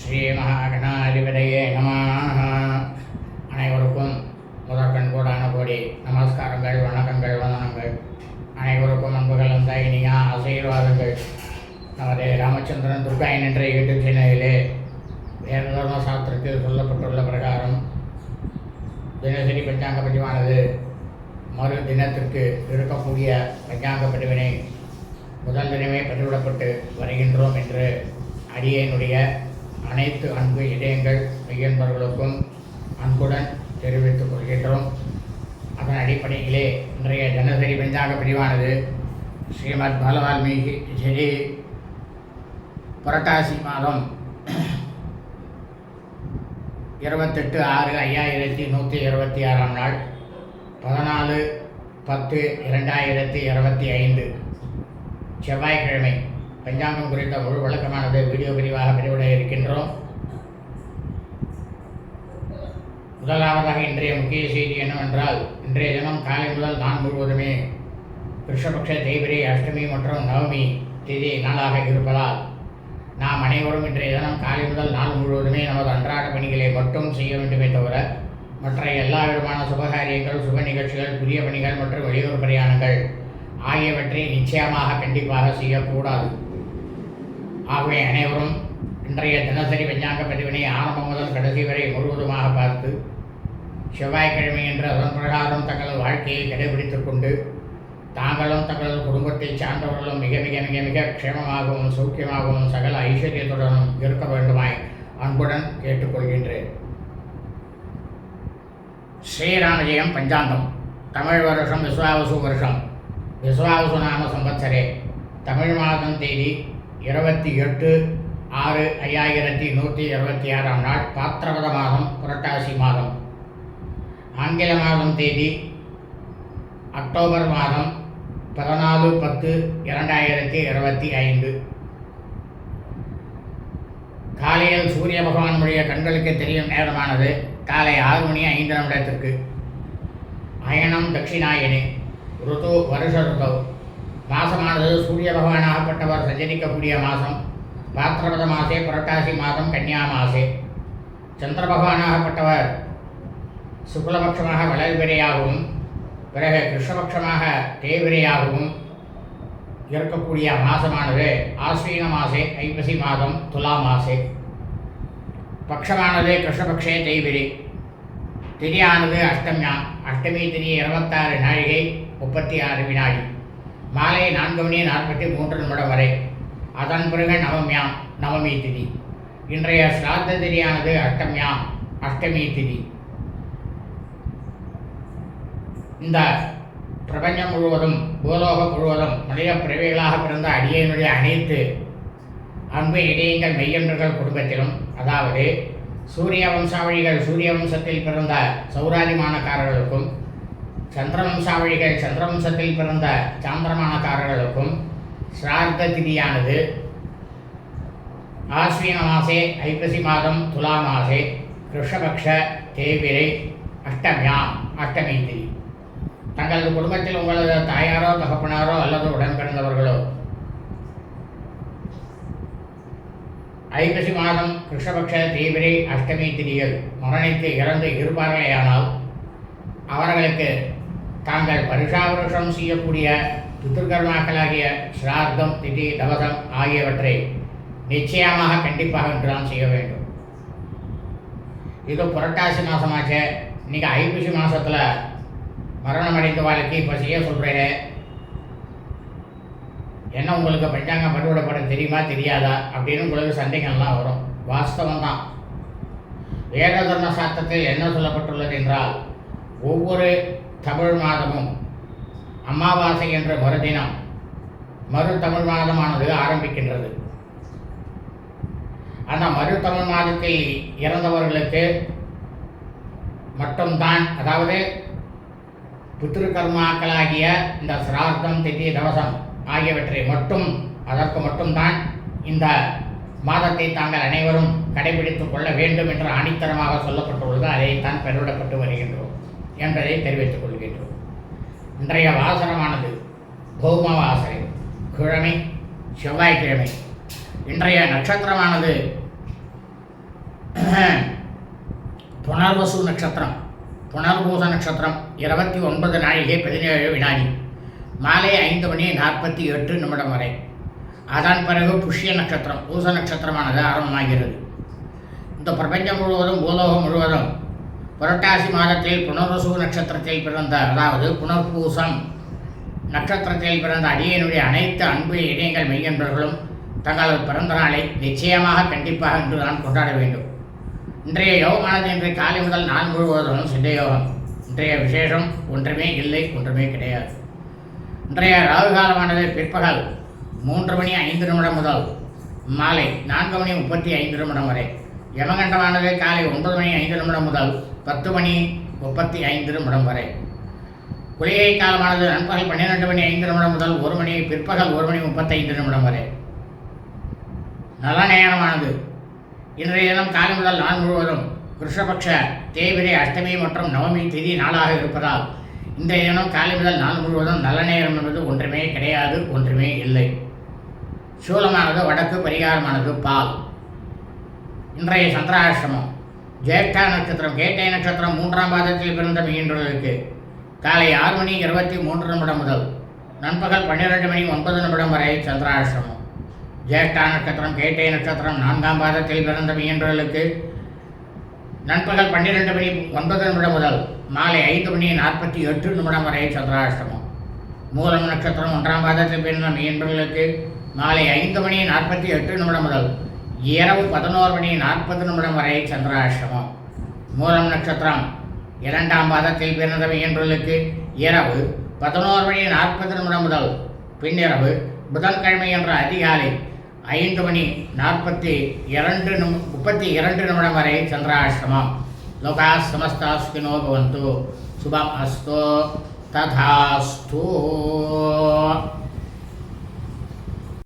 ஸ்ரீ மகாகணாதிபதியே நமாக அனைவருக்கும் முதற்கண் கூடான கோடி நமஸ்காரங்கள் வணக்கங்கள் வந்தனங்கள். அனைவருக்கும் அன்புகள் அந்த இனிய ஆசீர்வாதங்கள். நமது ராமச்சந்திரன் துர்காயன் என்ற யூடியூப் சேனலிலே வேத சாஸ்திரத்தில் சொல்லப்பட்டுள்ள பிரகாரம் தினசரி பஞ்சாங்க பதிவானது மறு தினத்திற்கு இருக்கக்கூடிய பஞ்சாங்க பதிவினை முதல் தினமே பதிவிடப்பட்டு வருகின்றோம் என்று அடியனுடைய அனைத்து அன்பு இதயங்கள் மெய்யன்பர்களுக்கும் அன்புடன் தெரிவித்துக் கொள்கின்றோம். அதன் அடிப்படையிலே இன்றைய தினசரி பஞ்சாங்க பிரிவானது ஸ்ரீமத் பாலவால்மீகி ஸ்ரீ புரட்டாசி மாதம் இருபத்தெட்டு ஆறு ஐயாயிரத்தி நூற்றி இருபத்தி ஆறாம் நாள் பதினாலு பத்து இரண்டாயிரத்தி இருபத்தி ஐந்து செவ்வாய்க்கிழமை. பஞ்சாங்கம் குறித்த முழு விளக்கமானது வீடியோ பிரிவாக பதிவிட இருக்கின்றோம். முதலாவதாக இன்றைய முக்கிய செய்தி என்னவென்றால் இன்றைய தினம் காலை முதல் நான் முழுவதுமே கிருஷ்ணபக்ஷ தேய்பிரை அஷ்டமி மற்றும் நவமி திதி நாளாக இருப்பதால் நாம் அனைவரும் இன்றைய தினம் காலை முதல் நாள் முழுவதுமே நமது அன்றாட பணிகளை மட்டும் செய்ய வேண்டுமே தவிர மற்ற எல்லா விதமான சுபகாரியங்கள் சுப நிகழ்ச்சிகள் புதிய பணிகள் மற்றும் வெளியூர் பிரயாணங்கள் ஆகியவற்றை நிச்சயமாக கண்டிப்பாக செய்யக்கூடாது. ஆகவே அனைவரும் இன்றைய தினசரி பஞ்சாங்க பதிவினை ஆரம்பம் முதல் கடைசி வரை முழுவதுமாக பார்த்து செவ்வாய்க்கிழமை என்று அதன் பிரகாரம் தங்கள் வாழ்க்கையை கடைபிடித்துக் கொண்டு தாங்களும் தங்களது குடும்பத்தை சார்ந்தவர்களும் மிக மிக மிக மிக க்ஷேமமாகவும் சௌக்கியமாகவும் சகல ஐஸ்வர்யத்துடனும் இருக்க வேண்டுமாய் அன்புடன் கேட்டுக்கொள்கின்றேன். ஸ்ரீராமஜெயம் பஞ்சாங்கம். தமிழ் வருஷம் விஸ்வாவசு வருஷம். விஸ்வாவசு நாம சம்பத்சரே. தமிழ் மாதம் தேதி இருபத்தி எட்டு ஆறு ஐயாயிரத்தி நூற்றி இருபத்தி ஆறாம் நாள் பாத்திரபத மாதம் புரட்டாசி மாதம். ஆங்கில மாதம் தேதி அக்டோபர் மாதம் பதினாலு பத்து இரண்டாயிரத்தி இருபத்தி ஐந்து. காலையில் சூரிய பகவானுடைய கண்களுக்கு தெரியும் நேரமானது காலை ஆறு மணி ஐந்து நிமிடத்திற்கு அயனம் தட்சிணாயனி ருது வருஷ ருது மாதமானது சூரிய பகவானாகப்பட்டவர் சஞ்சரிக்கக்கூடிய மாதம் பாத்திரபத மாசே புரட்டாசி மாதம் கன்னியா மாசே. சந்திர பகவானாகப்பட்டவர் சுக்லபட்சமாக வளர்பிரையாகவும் பிறகு கிருஷ்ணபட்சமாக தேய்பிரையாகவும் இருக்கக்கூடிய மாதமானது ஆஸ்வீன மாசே ஐப்பசி மாதம் துலா மாசே. பட்சமானது கிருஷ்ணபக்ஷே தேய்பிரி திரியானது அஷ்டமியா அஷ்டமி திரி இருபத்தாறு நாழிகை முப்பத்தி ஆறு வினாடி. மாலை நான்கு மணி நாற்பத்தி மூன்று நிமிடம் வரை. அதன் பிறகு நவமியாம் நவமி திதி. இன்றைய சிராத்த திரியானது அஷ்டமியாம் அஷ்டமி திதி. இந்த பிரபஞ்சம் முழுவதும் பூலோகம் முழுவதும் மனித பிறவிகளாக பிறந்த அடியனுடைய அனைத்து அன்பு இடையங்கள் மெய்யன்றர்கள் குடும்பத்திலும் அதாவது சூரிய வம்சாவளிகள் சூரிய வம்சத்தில் பிறந்த சௌராதிமானக்காரர்களுக்கும் சந்திரவம்சாவழிகள் சந்திரவம்சத்தில் பிறந்த சாந்திரமானக்காரர்களுக்கும் ஸ்ரார்த்த திதியானது ஆஸ்வீன மாசே ஐப்பசி மாதம் துலா மாசே கிருஷ்ணபக்ஷ தேவிரை அஷ்டமியாம் அஷ்டமி திதி. தங்களது குடும்பத்தில் உங்களது தாயாரோ தகப்பனாரோ அல்லது உடன் பிறந்தவர்களோ ஐப்பசி மாதம் கிருஷ்ணபக்ஷ தீவிரை அஷ்டமி திதியில் மரணித்து இறந்து இருப்பார்களேயானால் அவர்களுக்கு தாங்கள் வருஷா வருஷம் செய்யக்கூடிய பித்திருக்கர்மாக்களாகிய ஸ்ரார்த்தம் திதி தவசம் ஆகியவற்றை நிச்சயமாக கண்டிப்பாக இன்றுதான் செய்ய வேண்டும். இது புரட்டாசி மாதமாச்சே இன்னைக்கு ஐப்பசி மாதத்தில் மரணம் அடைந்த வாழ்க்கை இப்போ செய்ய சொல்கிறேன் என்ன உங்களுக்கு பஞ்சாங்கம் பட்டுவிடப்படும் தெரியுமா தெரியாதா? அப்படின்னு உங்களுக்கு சந்தேகம்லாம் வரும். வாஸ்தவம் தான். வேத தர்ம சாஸ்திரத்தில் என்ன சொல்லப்பட்டுள்ளது என்றால் ஒவ்வொரு தமிழ் மாதமும் அமாவாசை என்ற மறுதினம் மறு தமிழ் மாதமானது ஆரம்பிக்கின்றது. அந்த தமிழ் மாதத்தில் இறந்தவர்களுக்கு மட்டும்தான் அதாவது பித்ருகர்மாக்களாகிய இந்த சிரார்த்தம் திதி தவசம் ஆகியவற்றை மட்டும் அதற்கு மட்டும்தான் இந்த மாதத்தை தாங்கள் அனைவரும் கடைபிடித்துக் கொள்ள வேண்டும் என்று ஆணித்தரமாக சொல்லப்பட்டுள்ளது. அதைத்தான் பெருவிடப்பட்டு வருகின்றோம் என்பதை தெரிவித்துக் கொள்கின்றோம் இன்றைய வாசனமானது பௌம வாசனை. கிழமை செவ்வாய்க்கிழமை. இன்றைய நட்சத்திரமானது புனர்வசு நட்சத்திரம். புனர்பூச நட்சத்திரம் இருபத்தி ஒன்பது நாழிகை பதினேழு வினாடி. மாலை ஐந்து மணி நாற்பத்தி எட்டு நிமிடம் வரை. அதன் பிறகு புஷ்ய நட்சத்திரம் பூச நட்சத்திரமானது ஆரம்பமாகிறது. இந்த பிரபஞ்சம் முழுவதும் பூலோகம் முழுவதும் புரட்டாசி மாதத்தில் புனர்வசு நட்சத்திரத்தில் பிறந்த அதாவது புனர்பூசம் நட்சத்திரத்தில் பிறந்த அடியனுடைய அனைத்து அன்பு இணையங்கள் மெய்யன்பர்களும் தங்களது பிறந்த நாளை நிச்சயமாக கண்டிப்பாக இன்று நான் கொண்டாட வேண்டும். இன்றைய யோகமானது இன்றைய காலை முதல் நான் முழுவதும் சித்தயோகம் இன்றைய விசேஷம் ஒன்றுமே இல்லை ஒன்றுமே கிடையாது. இன்றைய ராகு காலமானது பிற்பகல் மூன்று மணி ஐந்து நிமிடம் முதல் மாலை நான்கு மணி முப்பத்தி ஐந்து நிமிடம் வரை. யமகண்டமானது காலை ஒன்பது மணி ஐந்து நிமிடம் முதல் பத்து மணி முப்பத்தி ஐந்து நிமிடம் வரை. குளிகை காலமானது நண்பகல் பன்னிரெண்டு மணி ஐந்து நிமிடம் முதல் ஒரு மணி பிற்பகல் ஒரு மணி முப்பத்தைந்து நிமிடம் வரை. நல்ல நேரமானது இன்றைய தினம் காலை முதல் நாள் முழுவதும் கிருஷ்ணபக்ஷ தேவிரை அஷ்டமி மற்றும் நவமி திதி நாளாக இருப்பதால் இன்றைய தினம் காலை முதல் நாள் முழுவதும் நல்ல நேரம் என்பது ஒன்றுமே கிடையாது ஒன்றுமே இல்லை. சூலமானது வடக்கு பரிகாரமானது பால். இன்றைய சந்திராசிரமம் ஜேஷ்டா நட்சத்திரம் கேட்டை நட்சத்திரம் மூன்றாம் பாதத்தில் பிறந்த மீன்றவர்களுக்கு காலை ஆறு மணி இருபத்தி மூன்று நிமிடம் முதல் நண்பகல் பன்னிரெண்டு மணி ஒன்பது நிமிடம் வரை சந்திராசிரமம் ஜேஷ்டா நட்சத்திரம் கேட்டை நட்சத்திரம் நான்காம் பாதத்தில் பிறந்த மீன்றவர்களுக்கு நண்பகல் பன்னிரெண்டு மணி ஒன்பது நிமிடம் முதல் மாலை ஐந்து மணி நாற்பத்தி எட்டு நிமிடம் வரை சந்திராஷ்டமம். மூலம் நட்சத்திரம் ஒன்றாம் பாதத்தில் பிறந்த மீன்பர்களுக்கு மாலை ஐந்து மணி நாற்பத்தி எட்டு நிமிடம் முதல் இரவு பதினோரு மணி நாற்பது நிமிடம் வரை சந்திராஷ்டமம் மூலம் நட்சத்திரம். இரண்டாம் பாதத்தில் பிறந்த மீன்பர்களுக்கு இரவு பதினோரு மணி நாற்பது நிமிடம் முதல் பின்னிரவு புதன்கிழமை என்ற அதிகாலை ஐந்து மணி நாற்பத்தி இரண்டு நிமி முப்பத்தி இரண்டு நிமிடம் வரை சந்திராஷ்டமம் லோகா சமஸ்தாஸ்கினோ பவந்து. சுபம் அஸ்தோ. ததாஸ்தூ.